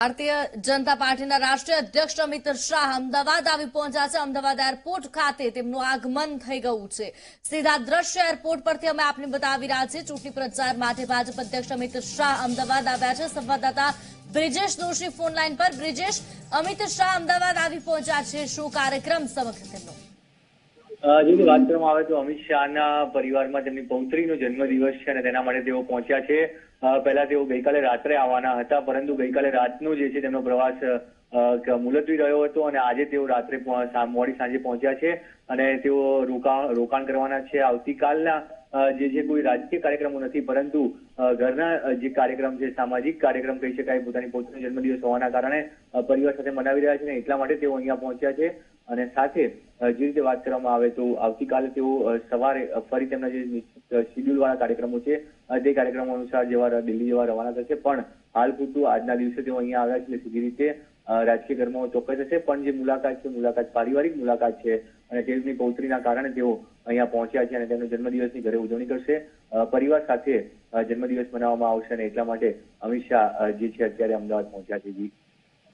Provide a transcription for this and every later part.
ભારતીય જનતા પાર્ટીના રાષ્ટ્રીય અધ્યક્ષ અમિત શાહ અમદાવાદ આવી પહોંચ્યા છે. અમદાવાદ એરપોર્ટ ખાતે તેમનું આગમન થઈ ગયું છે. સીધા દ્રશ્ય એરપોર્ટ પરથી અમે આપને બતાવી રહ્યા છીએ. ચૂંટણી પ્રચાર માટે ભાજપ અધ્યક્ષ અમિત શાહ અમદાવાદ આવ્યા છે. સંવાદદાતા બ્રિજેશ દોશી ફોન લાઈન પર. બ્રિજેશ, અમિત શાહ અમદાવાદ આવી પહોંચ્યા છે. શું કાર્યક્રમ સમક્ષ તેમનો? અ, જો કે વાત કરવામાં આવે તો અમિત શાહના પરિવારમાં તેમની પૌત્રીનો જન્મદિવસ છે અને તેના માટે તેઓ પહોંચ્યા છે. પહેલા તેઓ ગઈકાલે રાત્રે આવવાના હતા પરંતુ ગઈકાલે રાતનો જે છે તેમનો પ્રવાસ મુલતવી રહ્યો હતો અને આજે તેઓ રાત્રે મોડી સાંજે પહોંચ્યા છે અને તેઓ રોકાણ કરવાના છે. આવતીકાલના જે જે કોઈ રાજકીય કાર્યક્રમો નથી પરંતુ ઘરના જે કાર્યક્રમ છે સામાજિક કાર્યક્રમ કહી શકાય પોતાની પોતાનો જન્મદિવસ હોવાના કારણે પરિવાર સાથે મનાવી રહ્યા છે અને એટલા માટે તેઓ અહીંયા પહોંચ્યા છે. અને સાથે જે રીતે વાત કરવામાં આવે તો આવતીકાલે તેઓ સવારે ફરી તેમના જે શિડ્યુલ વાળા કાર્યક્રમો છે તે કાર્યક્રમો અનુસાર જેવા દિલ્હી જેવા રવાના થશે. પણ હાલ પૂરતું આજના દિવસે તેઓ અહીંયા આવ્યા છે. સીધી રીતે રાજકીય કર્મો ચોક્કસ હશે. પણ જે મુલાકાત છે, મુલાકાત પારિવારિક મુલાકાત છે અને તેમની પૌત્રીના કારણે તેઓ અહીંયા પહોંચ્યા છે અને તેમનો જન્મદિવસની ઘરે ઉજવણી કરશે. પરિવાર સાથે જન્મદિવસ મનાવવામાં આવશે અને એટલા માટે અમિત શાહ જે છે, અત્યારે અમદાવાદ પહોંચ્યા છે. જી.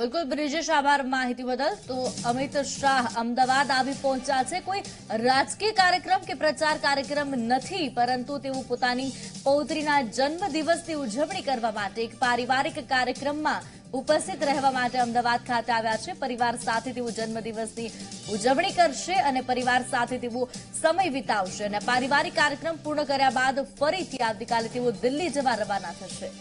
બિલકુલ બ્રિજેશ, આભાર માહિતી બદલ. તો અમિત શાહ અમદાવાદ આવી પહોંચ્યા છે. કોઈ રાજકીય કાર્યક્રમ કે પ્રચાર કાર્યક્રમ નથી, પરંતુ તેઓ પોતાની પૌત્રીના જન્મદિવસની ઉજવણી કરવા માટે એક પારિવારિક કાર્યક્રમમાં ઉપસ્થિત રહેવા માટે અમદાવાદ ખાતે આવ્યા છે. પરિવાર સાથે તેઓ જન્મદિવસની ઉજવણી કરશે અને પરિવાર સાથે તેઓ સમય વિતાવશે અને પારિવારિક કાર્યક્રમ પૂર્ણ કર્યા બાદ ફરીથી આવતીકાલે તેઓ દિલ્હી જવા રવાના થશે.